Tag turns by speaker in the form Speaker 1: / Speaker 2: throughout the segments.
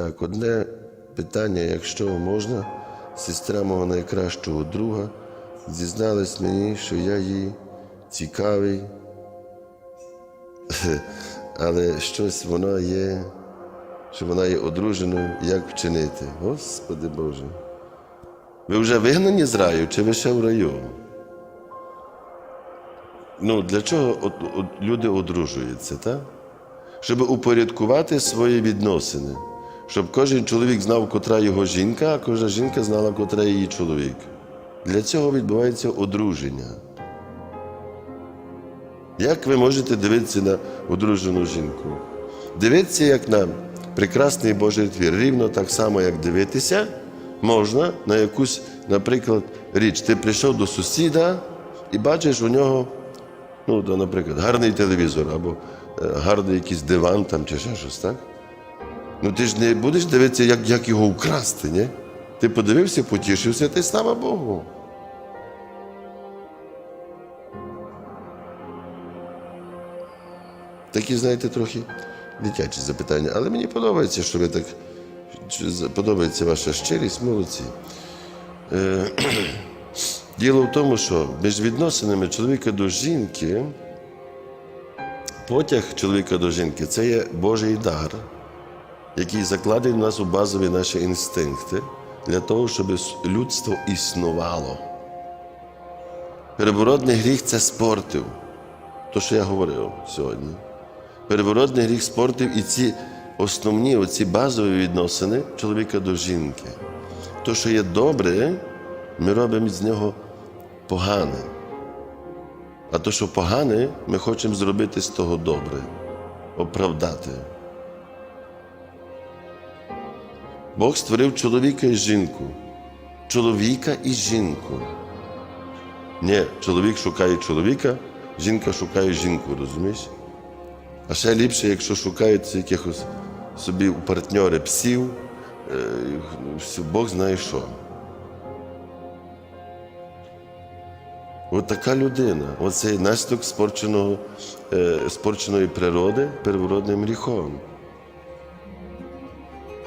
Speaker 1: Так, одне питання, якщо можна, сестра мого найкращого друга зізналась мені, що я їй цікавий, але щось воно є, що вона є одруженою, як вчинити. Господи Боже. Ви вже вигнані з раю, чи ви ще в раю? Ну, для чого от, от люди одружуються, так? Щоб упорядкувати свої відносини. Щоб кожен чоловік знав, котра його жінка, а кожна жінка знала, котра її чоловік. Для цього відбувається одруження. Як ви можете дивитися на одружену жінку? Дивитися, як на прекрасний Божий твір, рівно так само, як дивитися, можна на якусь, наприклад, річ. Ти прийшов до сусіда і бачиш у нього, ну, наприклад, гарний телевізор або е, гарний якийсь диван там чи ще щось, так? Ну ти ж не будеш дивитися, як, як його украсти, ні? Ти подивився, потішився, ти слава Богу. Такі, знаєте, трохи дитячі запитання. Але мені подобається, що ви так подобається ваша щирість, молодці. Е, Діло в тому, що між відносинами чоловіка до жінки, потяг чоловіка до жінки це є Божий дар, який закладений в нас у базові наші інстинкти для того, щоб людство існувало. Переворотний гріх це спортив. То, що я говорив сьогодні. Переворотний гріх спортив і ці основні, оці базові відносини чоловіка до жінки. То, що є добре, ми робимо з нього погане. А то, що погане, ми хочемо зробити з того добре, оправдати. Бог створив чоловіка і жінку. Чоловіка і жінку. Ні, чоловік шукає чоловіка, жінка шукає жінку, розумієш? А ще ліпше, якщо шукають якихось собі у партньори псів, е, Бог знає що. От така людина, оцей наслідок е, спорченої природи первородним гріхом.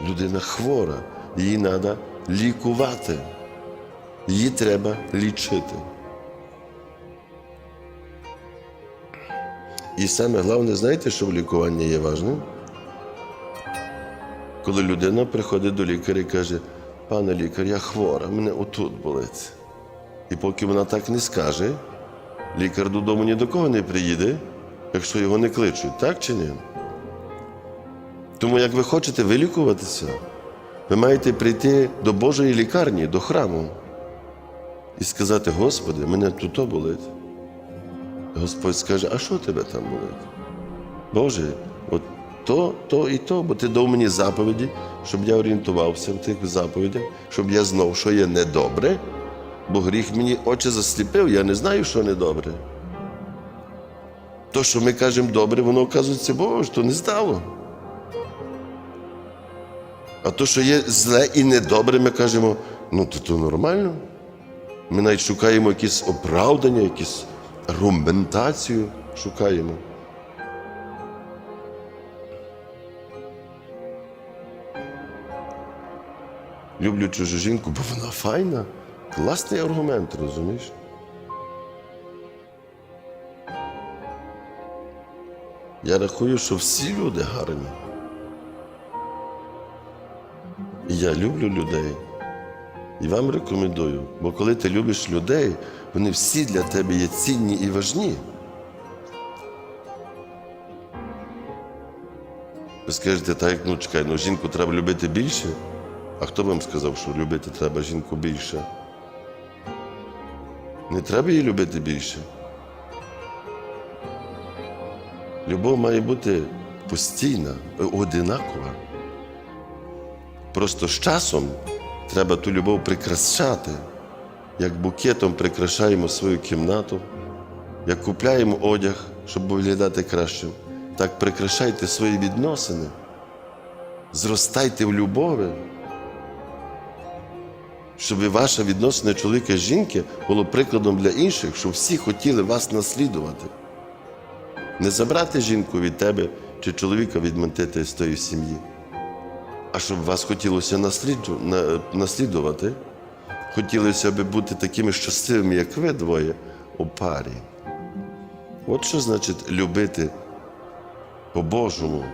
Speaker 1: Людина хвора, її треба лікувати. Її треба лічити. І саме головне, знаєте, що в лікуванні є важливим? Коли людина приходить до лікаря і каже, пане лікар, я хвора, мене отут болить. І поки вона так не скаже, лікар додому ні до кого не приїде, якщо його не кличуть, так чи ні? Тому як ви хочете вилікуватися, ви маєте прийти до Божої лікарні, до храму і сказати, Господи, мене тут болить. Господь скаже, а що тебе там болить? Боже, от то, то і то, бо ти дав мені заповіді, щоб я орієнтувався в тих заповідях, щоб я знав, що є недобре, бо гріх мені очі засліпив, я не знаю, що недобре. То, що ми кажемо добре, воно оказується, Боже, то не здало. А то, що є зле і недобре, ми кажемо, ну то, то нормально. Ми навіть шукаємо якісь оправдання, якісь аргументацію шукаємо. Люблю чужу жінку, бо вона файна. Класний аргумент, розумієш? Я рахую, що всі люди гарні. Я люблю людей. І вам рекомендую, бо коли ти любиш людей, вони всі для тебе є цінні і важні. Ви скажете, так, ну чекай, ну жінку треба любити більше. А хто вам сказав, що любити треба жінку більше? Не треба її любити більше. Любов має бути постійна, одинакова. Просто з часом треба ту любов прикрашати, як букетом прикрашаємо свою кімнату, як купляємо одяг, щоб виглядати кращим, так прикрашайте свої відносини, зростайте в любові, щоб ваше відносини чоловіка і жінки було прикладом для інших, щоб всі хотіли вас наслідувати. Не забрати жінку від тебе чи чоловіка відмантити з тої сім'ї. А щоб вас хотілося насліду, на, наслідувати, хотілося б бути такими щасливими, як ви двоє, у парі. От що значить любити по-божому,